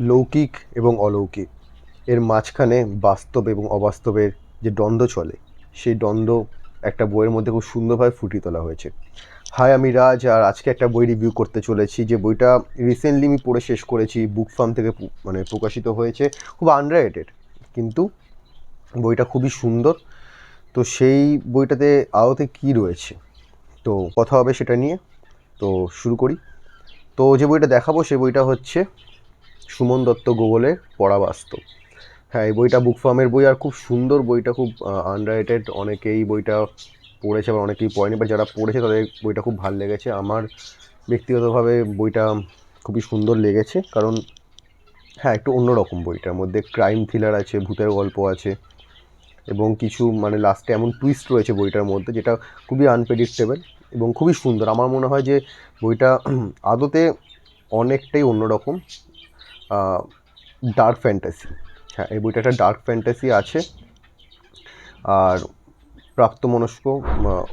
লৌকিক এবং অলৌকিক। এর মাঝখানে বাস্তব এবং অবাস্তবের যে দ্বন্দ্ব চলে, সেই দ্বন্দ্ব একটা বইয়ের মধ্যে খুব সুন্দরভাবে ফুটিয়ে তোলা হয়েছে। হাই আমি রাজ, আর আজকে একটা বই রিভিউ করতে চলেছি। যে বইটা রিসেন্টলি আমি পড়ে শেষ করেছি বুক ফার্ম থেকে মানে প্রকাশিত হয়েছে। খুব আন্ডার কিন্তু বইটা খুবই সুন্দর। তো সেই বইটাতে আদতে কী রয়েছে? তো কথা হবে সেটা নিয়ে। তো শুরু করি। তো যে বইটা দেখাবো সেই বইটা হচ্ছে সুমন দত্ত গোগলের পড়া বাস্তব হ্যাঁ এই বইটা বুক ফার্মের বই, আর খুব সুন্দর বইটা, খুব আন্ডার অনেকেই বইটা পড়েছে আবার অনেকেই পড়েনি বা যারা পড়েছে তাদের বইটা খুব ভালো লেগেছে। আমার ব্যক্তিগতভাবে বইটা খুবই সুন্দর লেগেছে, কারণ হ্যাঁ একটু অন্যরকম বইটার মধ্যে ক্রাইম থ্রিলার আছে, ভূতের গল্প আছে, এবং কিছু মানে লাস্টে এমন টুইস্ট রয়েছে বইটার মধ্যে, যেটা খুবই আনপ্রেডিক্টেবল এবং খুবই সুন্দর। আমার মনে হয় যে বইটা, আদতে অনেকটাই অন্যরকম। ডার্ক ফ্যান্টাসি হ্যাঁ এই বইটা একটা ডার্ক ফ্যান্টাসি আছে। আর প্রাপ্তমনস্ক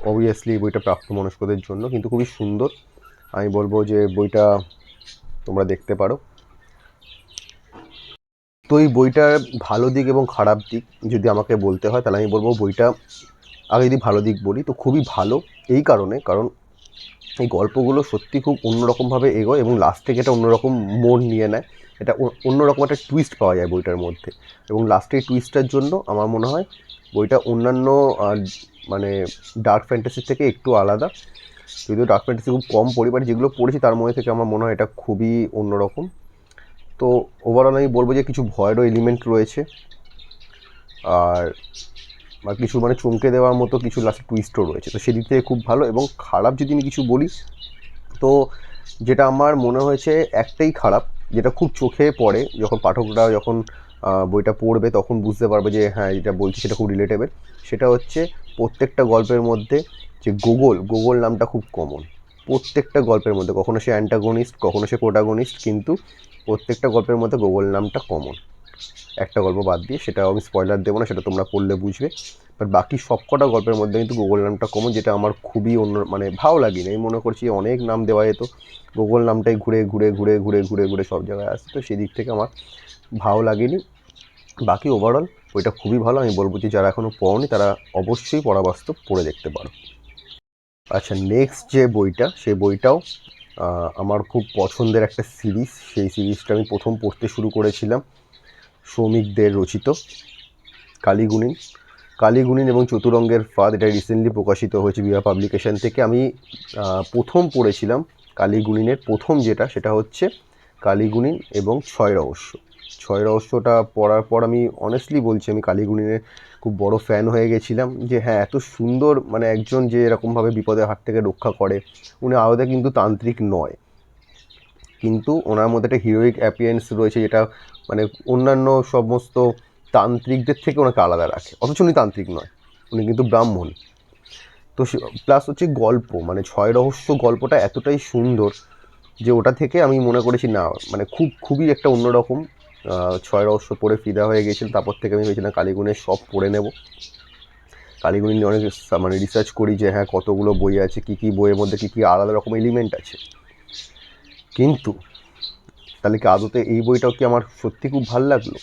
অবভিয়াসলি বইটা প্রাপ্তমনস্কদের জন্য, কিন্তু খুবই সুন্দর। আমি বলব যে বইটা তোমরা দেখতে পারো। তো এই বইটার ভালো দিক এবং খারাপ দিক যদি আমাকে বলতে হয়, তাহলে আমি বলব বইটা আগে যদি ভালো দিক বলি, তো খুবই ভালো। এই কারণে, কারণ এই গল্পগুলো সত্যি খুব অন্যরকমভাবে এগোয় এবং লাস্ট থেকে এটা অন্যরকম মোড় নিয়ে নেয়। এটা অন্যরকম একটা টুইস্ট পাওয়া যায় বইটার মধ্যে। এবং লাস্টের টুইস্টটার জন্য আমার মনে হয় বইটা অন্যান্য মানে ডার্ক ফ্যান্টাসি থেকে একটু আলাদা। যদিও ডার্ক ফ্যান্টাসি খুব কম পড়ি বাট যেগুলো পড়েছি তার মধ্যে থেকে আমার মনে হয় এটা খুবই অন্যরকম। তো ওভারঅল আমি বলব যে কিছু ভয়েরও এলিমেন্ট রয়েছে। আর, বা কিছু মানে চমকে দেওয়ার মতো কিছু লাস্ট টুইস্টও রয়েছে। তো সেদিক থেকে খুব ভালো এবং খারাপ যদি আমি কিছু বলি, তো যেটা আমার মনে হয়েছে একটাই খারাপ যেটা খুব চোখে পড়ে, যখন পাঠকরা যখন বইটা পড়বে তখন বুঝতে পারবে যে হ্যাঁ যেটা বলছি সেটা খুব রিলেটেবল সেটা হচ্ছে প্রত্যেকটা গল্পের মধ্যে যে গুগল গোগল নামটা খুব কমন প্রত্যেকটা গল্পের মধ্যে, কখনো সে অ্যান্টাগনিস্ট কখনো সে প্রোটাগনিস্ট কিন্তু প্রত্যেকটা গল্পের মধ্যে গোগল নামটা কমন একটা গল্প বাদ দিয়ে, সেটা আমি স্পয়লার দেবো না, সেটা তোমরা পড়লে বুঝবে। বাট বাকি সবকটা গল্পের মধ্যে কিন্তু গুগল নামটা কমন, যেটা আমার খুবই অন্য মানে ভালো লাগেনি। আমি মনে করছি অনেক নাম দেওয়া যেত। গুগল নামটাই ঘুরে ঘুরে ঘুরে ঘুরে ঘুরে ঘুরে সব জায়গায় আসছে। তো সেদিক থেকে আমার ভালো লাগেনি। বাকি ওভারঅল বইটা খুবই ভালো। আমি বলব যে যারা এখনও পড়নি, তারা অবশ্যই পড়া বাস্তব পড়ে দেখতে পারো। আচ্ছা নেক্সট যে বইটা, সেই বইটাও আমার খুব পছন্দের একটা সিরিজ। সেই সিরিজটা আমি প্রথম পড়তে শুরু করেছিলাম। শ্রমিকদের রচিত কালীগুণিন কালীগুণিন এবং চতুরঙ্গের ফাঁদ এটা রিসেন্টলি প্রকাশিত হয়েছে বিয়া পাবলিকেশন থেকে। আমি প্রথম পড়েছিলাম কালীগুণিনের, প্রথম যেটা, সেটা হচ্ছে কালীগুণিন এবং ছয় রহস্য। ছয় রহস্যটা পড়ার পর আমি অনেস্টলি বলছি, আমি কালীগুণিনের খুব বড় ফ্যান হয়ে গেছিলাম যে হ্যাঁ এত সুন্দর মানে একজন যে এরকমভাবে বিপদের হাত থেকে রক্ষা করে, উনি আলাদা কিন্তু তান্ত্রিক নয়। কিন্তু ওনার মধ্যে একটা হিরোইক অ্যাপিয়েন্স রয়েছে, যেটা মানে অন্যান্য সমস্ত তান্ত্রিকদের থেকে ওনাকে আলাদা রাখে। অথচ উনি তান্ত্রিক নয়, উনি কিন্তু ব্রাহ্মণ। তো প্লাস হচ্ছে গল্প মানে ছয় রহস্য গল্পটা এতটাই সুন্দর যে ওটা থেকে আমি মনে করেছি, না মানে খুব, খুবই একটা অন্যরকম ছয় রহস্য পড়ে ফিদা হয়ে গেছিল, তারপর থেকে আমি ভেবেছিলাম কালীগুণের সব পড়ে নেব। কালীগুণি নিয়ে অনেক মানে রিসার্চ করি যে হ্যাঁ কতগুলো বই আছে, কী কী বইয়ের মধ্যে কী কী আলাদা রকম এলিমেন্ট আছে। কিন্তু, তাহলে কি আদতে এই বইটাও কি আমার সত্যি খুব ভালো লাগল?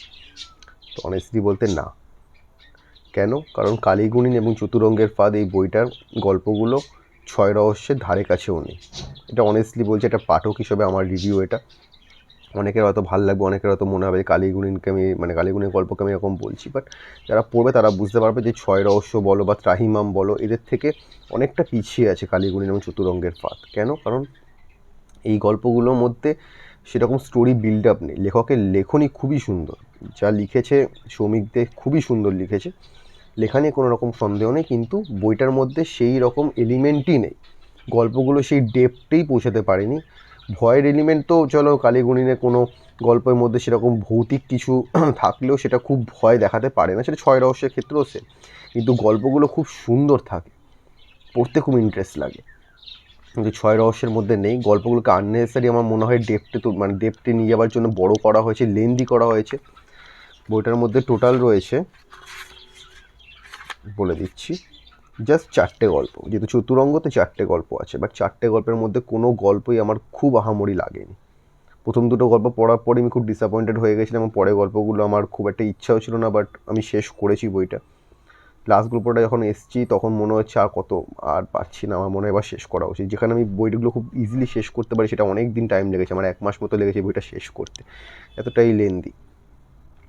তো অনেস্টলি বলতে না। কেন? কারণ কালীগুণিন এবং চতুরঙ্গের ফাঁদ এই বইটার গল্পগুলো ছয় রহস্যের ধারে কাছেও নেই। এটা অনেস্টলি বলছে, এটা পাঠক হিসেবে আমার রিভিউ এটা। অনেকের হয়তো ভালো লাগবে, অনেকের হয়তো মনে হবে কালীগুণিনকে আমি মানে কালীগুণির গল্পকে আমি এরকম বলছি বাট যারা পড়বে তারা বুঝতে পারবে যে ছয় রহস্য বলো বা ত্রাহিমাম বলো, এদের থেকে অনেকটা পিছিয়ে আছে কালীগুণিন এবং চতুরঙ্গের ফাঁদ। কেন? কারণ এই গল্পগুলোর মধ্যে সেরকম স্টোরি বিল্ড আপ নেই। লেখকের লেখনই খুবই সুন্দর। যা লিখেছে শ্রমিকদের খুবই সুন্দর লিখেছে। লেখা নিয়ে কোনো রকম সন্দেহ নেই, কিন্তু বইটার মধ্যে সেই রকম এলিমেন্টই নেই। গল্পগুলো সেই ডেপটেই পৌঁছাতে পারেনি। ভয়ের এলিমেন্ট তো চলো কালীগুণিনে কোনো গল্পের মধ্যে সেরকম ভৌতিক কিছু থাকলেও সেটা খুব ভয় দেখাতে পারে না, সেটা ছয় রহস্যের ক্ষেত্রেও সে কিন্তু গল্পগুলো খুব সুন্দর থাকে, পড়তে খুব ইন্টারেস্ট লাগে। কিন্তু ছয় রহস্যের মধ্যে নেই, গল্পগুলোকে আননেসেসারি আমার মনে হয় ডেপটে তো মানে ডেপটে নিয়ে যাওয়ার জন্য বড় করা হয়েছে লেন্দি করা হয়েছে। বইটার মধ্যে টোটাল রয়েছে, বলে দিচ্ছি জাস্ট চারটে গল্প। যেহেতু চতুরঙ্গতে চারটে গল্প আছে বাট চারটে গল্পের মধ্যে কোনো গল্পই আমার খুব আহামরি লাগেনি। প্রথম দুটো গল্প পড়ার পরে আমি খুব ডিসঅ্যাপয়েন্টেড হয়ে গেছিলাম, এবং পরের গল্পগুলো আমার খুব একটা ইচ্ছাও ছিল না বাট আমি শেষ করেছি বইটা। লাস্ট গল্পটা যখন এসছি, তখন মনে হচ্ছে আর কত আর পারছি না, আমার মনে হয় এবার শেষ করা উচিত। যেখানে আমি বইগুলো খুব ইজিলি শেষ করতে পারি, সেটা অনেক দিন টাইম লেগেছে, আমার এক মাস মতো লেগেছে বইটা শেষ করতে। এতটাই লেন্দি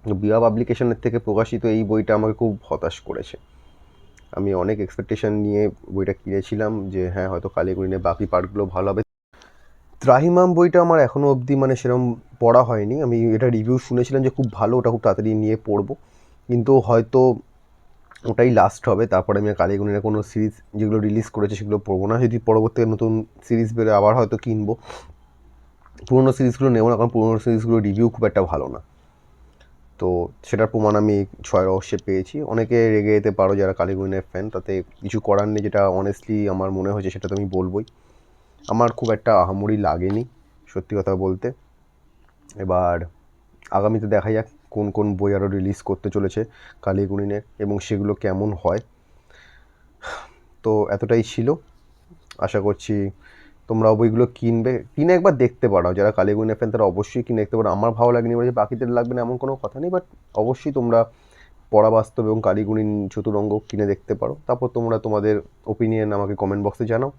বিয়া পাবলিকেশনের থেকে প্রকাশিত এই বইটা আমাকে খুব হতাশ করেছে। আমি অনেক এক্সপেকটেশন নিয়ে বইটা কিনেছিলাম যে হ্যাঁ হয়তো কালীগুড়িনে বাকি পার্টগুলো ভালো হবে। ত্রাহিমাম বইটা আমার এখনও অবধি মানে সেরকম পড়া হয়নি। আমি এটা রিভিউ শুনেছিলাম যে খুব ভালো, ওটা খুব তাড়াতাড়ি নিয়ে পড়ব। কিন্তু হয়তো ওটাই লাস্ট হবে, তারপরে আমি কালীগুণের কোনো সিরিজ যেগুলো রিলিজ করেছে সেগুলো পড়ব না। যদি পরবর্তীতে নতুন সিরিজ বেরোয়, আবার হয়তো কিনবো। পুরোনো সিরিজগুলো নেব না, কারণ পুরোনো সিরিজগুলো রিভিউ খুব একটা ভালো না। তো সেটার প্রমাণ আমি ছয় রহস্যে পেয়েছি। অনেকে রেগে যেতে পারো যারা কালীগুণের ফ্যান তাতে কিছু করার নেই যেটা অনেস্টলি আমার মনে হয়েছে সেটা তো আমি বলবোই। আমার খুব একটা আহামরি লাগেনি, সত্যি কথা বলতে। এবার আগামীতে দেখা যাক কোন কোন বই আরও রিলিজ করতে চলেছে কালীগুণিনের এবং সেগুলো কেমন হয়। তো এতটাই ছিল। আশা করছি তোমরা বইগুলো কিনবে, কিনে একবার দেখতে পারো। যারা কালীগুণে ফ্যান তারা অবশ্যই কিনে দেখতে পারো। আমার ভালো লাগেনি বলে বাকিদের লাগবে না এমন কোনো কথা নেই বাট অবশ্যই তোমরা পড়া বাস্তব এবং কালীগুণিন চতুরঙ্গ কিনে দেখতে পারো। তারপর তোমরা তোমাদের ওপিনিয়ন আমাকে কমেন্ট বক্সে জানাও।